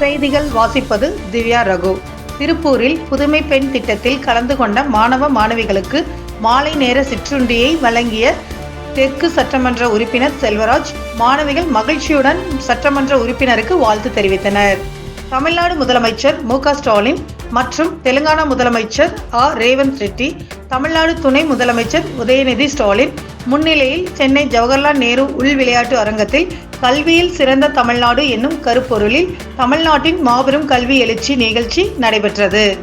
செய்திகள் வாசிப்பது திவ்யா ரகு. திருப்பூரில் புதுமை பெண் திட்டத்தில் கலந்து கொண்ட மாணவ மாணவிகளுக்கு மாலை நேர சிற்றுண்டியை வழங்கிய தெற்கு சட்டமன்ற உறுப்பினர் செல்வராஜ் மாணவிகள் மகிழ்ச்சியுடன் சட்டமன்ற உறுப்பினருக்கு வாழ்த்து தெரிவித்தனர். தமிழ்நாடு முதலமைச்சர் மு ஸ்டாலின் மற்றும் தெலுங்கானா முதலமைச்சர் ஆ ரேவந்த் ரெட்டி தமிழ்நாடு துணை முதலமைச்சர் உதயநிதி ஸ்டாலின் முன்னிலையில் சென்னை ஜவஹர்லால் நேரு உள் விளையாட்டு அரங்கத்தில் கல்வியில் சிறந்த தமிழ்நாடு என்னும் கருப்பொருளில் தமிழ்நாட்டின் மாபெரும் கல்வி எழுச்சி நிகழ்ச்சி நடைபெற்றது.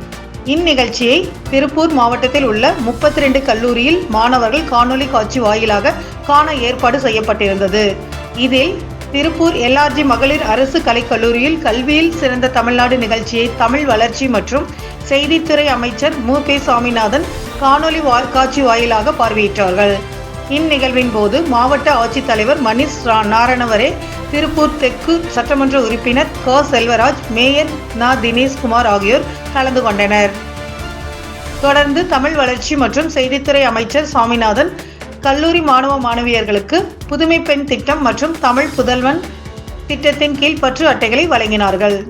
இந்நிகழ்ச்சியை திருப்பூர் மாவட்டத்தில் உள்ள முப்பத்தி ரெண்டு கல்லூரியில் மாணவர்கள் காணொலி காட்சி வாயிலாக காண ஏற்பாடு செய்யப்பட்டிருந்தது. இதில் திருப்பூர் எல்ஆர்ஜி மகளிர் அரசு கலைக்கல்லூரியில் கல்வியில் சிறந்த தமிழ்நாடு நிகழ்ச்சியை தமிழ் வளர்ச்சி மற்றும் செய்தித்துறை அமைச்சர் மு. கே சாமிநாதன் காணொலி காட்சி வாயிலாக பார்வையிட்டார்கள். இந்நிகழ்வின் போது மாவட்ட ஆட்சித்தலைவர் மணிஷ் ரா- நாரணவரே திருப்பூர் தெற்கு சட்டமன்ற உறுப்பினர் க. செல்வராஜ் மேயர் நா. தினேஷ்குமார் ஆகியோர் கலந்து கொண்டனர். தொடர்ந்து தமிழ் வளர்ச்சி மற்றும் செய்தித்துறை அமைச்சர் சாமிநாதன் கல்லூரி மாணவ மாணவியர்களுக்கு புதுமை பெண் திட்டம் மற்றும் தமிழ் புதல்வன் திட்டத்தின் கீழ் பற்று அட்டைகளை வழங்கினார்கள்.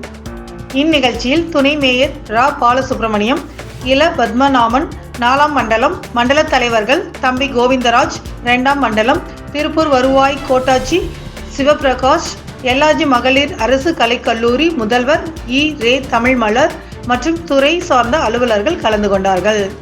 இந்நிகழ்ச்சியில் துணை மேயர் ரா. பாலசுப்ரமணியம் இள. பத்மநாமன் நாலாம் மண்டலம் மண்டல தலைவர்கள் தம்பி கோவிந்தராஜ் இரண்டாம் மண்டலம் திருப்பூர் வருவாய் கோட்டாட்சி சிவபிரகாஷ் எல்லாஜி மகளிர் அரசு கலைக்கல்லூரி முதல்வர் இ. ரே. தமிழ்மலர் மற்றும் துறை சார்ந்த அலுவலர்கள் கலந்து கொண்டார்கள்.